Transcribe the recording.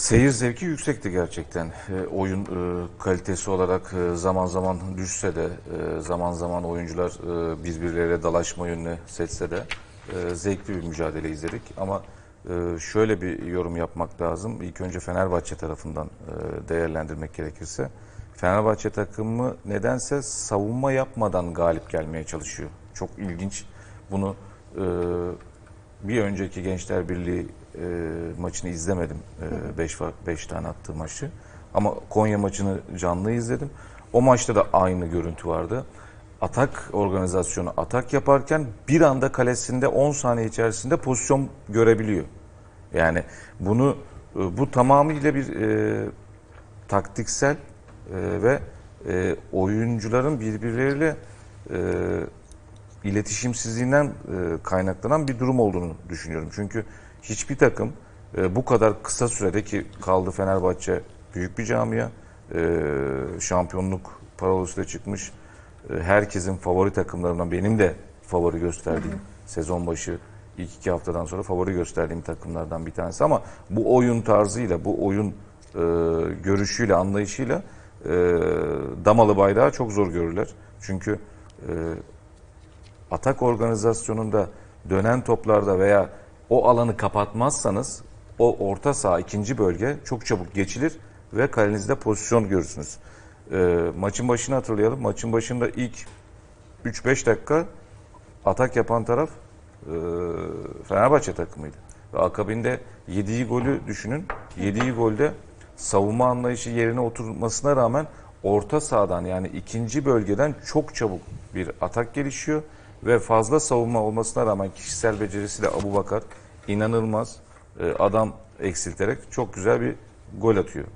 Seyir zevki yüksekti gerçekten. E, oyun e, kalitesi olarak e, zaman zaman düşse de, e, zaman zaman oyuncular e, birbirleriyle dalaşma yönüne seçse de e, zevkli bir mücadele izledik. Ama e, şöyle bir yorum yapmak lazım. İlk önce Fenerbahçe tarafından e, değerlendirmek gerekirse. Fenerbahçe takımı nedense savunma yapmadan galip gelmeye çalışıyor. Çok ilginç. Bunu e, bir önceki Gençler Birliği e, maçını izlemedim. 5 beş tane attığı maçı. Ama Konya maçını canlı izledim. O maçta da aynı görüntü vardı. Atak organizasyonu atak yaparken bir anda kalesinde 10 saniye içerisinde pozisyon görebiliyor. Yani bunu e, bu tamamıyla bir e, taktiksel e, ve e, oyuncuların birbirleriyle e, iletişimsizliğinden e, kaynaklanan bir durum olduğunu düşünüyorum. Çünkü hiçbir takım e, bu kadar kısa sürede ki kaldı Fenerbahçe büyük bir camia, e, şampiyonluk parolasıyla çıkmış, e, herkesin favori takımlarından benim de favori gösterdiğim sezon başı ilk iki haftadan sonra favori gösterdiğim takımlardan bir tanesi ama bu oyun tarzıyla, bu oyun e, görüşüyle, anlayışıyla e, damalı bayrağı çok zor görürler. Çünkü e, atak organizasyonunda dönen toplarda veya o alanı kapatmazsanız o orta saha ikinci bölge çok çabuk geçilir ve kalenizde pozisyon görürsünüz. Ee, maçın başını hatırlayalım. Maçın başında ilk 3-5 dakika atak yapan taraf e, Fenerbahçe takımıydı. Ve akabinde yediği golü düşünün. Yediği golde savunma anlayışı yerine oturmasına rağmen orta sahadan yani ikinci bölgeden çok çabuk bir atak gelişiyor ve fazla savunma olmasına rağmen kişisel becerisiyle Abu Bakar inanılmaz e, adam eksilterek çok güzel bir gol atıyor.